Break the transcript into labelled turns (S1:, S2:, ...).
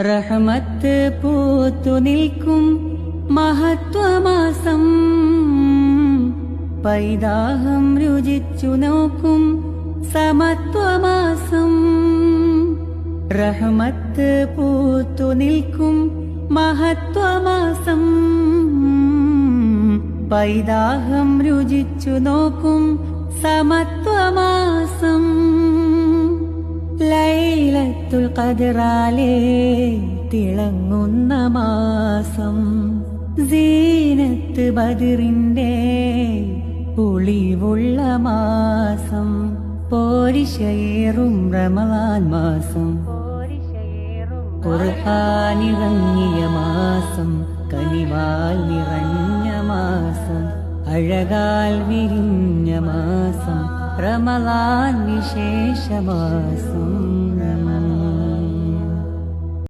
S1: റഹമത്ത് പൂത്തു നിൽക്കും മഹത്വമാസം. പൈതാഹം രുചിച്ചു നോക്കും സമത്വമാസം. റഹമത്ത് പൂത്തു നിൽക്കും മഹത്വമാസം. പൈതാഹം രുചിച്ചു നോക്കും സമത്വമാസം. ലൈലത്തുൽ തിളങ്ങുന്ന മാസം. സീനത്ത് ബദിറിന്റെ പുളിവുള്ള മാസം. പോരിശയേറും റമദാൻ മാസം. ഖുർആാനിറങ്ങിയ മാസം. കനിവാൽ നിറഞ്ഞ മാസം. അഴകാൽ വിരിഞ്ഞ മാസം. റമദാൻ വിശേഷമാസം